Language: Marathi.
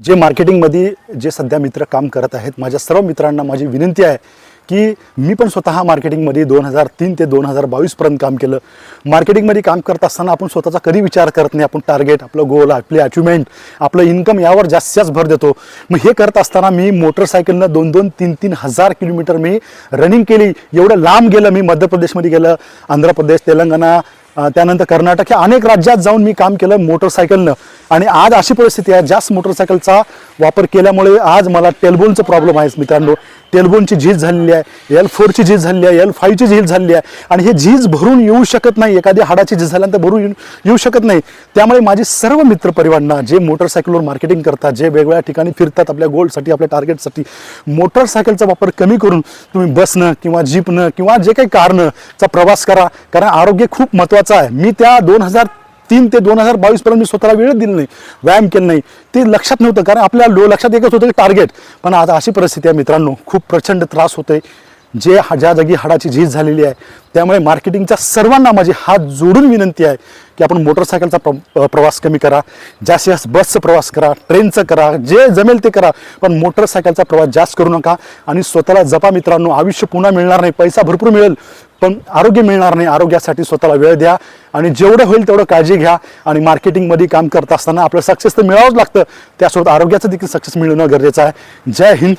जे मार्केटिंगमध्ये जे सध्या मित्र काम करत आहेत माझ्या सर्व मित्रांना माझी विनंती आहे की मी पण स्वतः मार्केटिंगमध्ये दोन हजार तीन ते दोन हजार बावीसपर्यंत काम केलं. मार्केटिंगमध्ये काम करत असताना आपण स्वतःचा कधी विचार करत नाही. आपण टार्गेट आपलं गोल आपली अचिव्हमेंट आपलं इन्कम यावर जास्त जास्त भर देतो. मग हे करत असताना मी मोटरसायकलनं दोन दोन तीन तीन हजार किलोमीटर मी रनिंग केली. एवढं लांब गेलं मी. मध्य प्रदेशमध्ये गेलं आंध्र प्रदेश तेलंगणा त्यानंतर कर्नाटक या अनेक राज्यात जाऊन मी काम केलं मोटरसायकलनं आणि आज अशी परिस्थिती आहे जास्त मोटरसायकलचा वापर केल्यामुळे आज मला टेलबोनचं प्रॉब्लेम आहे मित्रांनो. टेलबोनची झीज झालेली आहे एल फोरची झीज झालेली आहे एल फाईव्हची झीज झालेली आहे. आणि हे झीज भरून येऊ शकत नाही एखादी हाडाची झीज झाल्यानंतर भरून येऊ- येऊ शकत नाही. त्यामुळे माझे सर्व मित्रपरिवारांना जे मोटरसायकलवर मार्केटिंग करतात जे वेगवेगळ्या ठिकाणी फिरतात आपल्या गोल्डसाठी आपल्या टार्गेटसाठी मोटरसायकलचा वापर कमी करून तुम्ही बसनं किंवा जीपनं किंवा जे काही कारनं चा प्रवास करा. कारण आरोग्य खूप महत्त्वाचं आहे. मी त्या दोन हजार तीन ते दोन हजार बावीस पर्यंत मी स्वतःला वेळ दिली नाही व्यायाम केला नाही. ते लक्षात नव्हतं कारण आपल्या लो लक्षात एकच होतं की टार्गेट पण आता अशी परिस्थिती आहे मित्रांनो खूप प्रचंड त्रास होतोय. जे हा- ज्या जागी हाडाची झीज झालेली आहे त्यामुळे मार्केटिंगच्या सर्वांना माझी हात जोडून विनंती आहे की आपण मोटरसायकलचा प्र प्रवास कमी करा जास्तीत जास्त बसचा प्रवास करा ट्रेनचं करा जे जमेल ते करा पण मोटरसायकलचा प्रवास जास्त करू नका आणि स्वतःला जपा मित्रांनो आयुष्य पुन्हा मिळणार नाही पैसा भरपूर मिळेल पण आरोग्य मिळणार नाही आरोग्यासाठी स्वतःला वेळ द्या आणि जेवढं होईल तेवढं काळजी घ्या आणि मार्केटिंगमध्ये काम करत असताना आपलं सक्सेस तर मिळावंच लागतं त्यासोबत आरोग्याचं देखील सक्सेस मिळणं गरजेचं आहे. जय हिंद.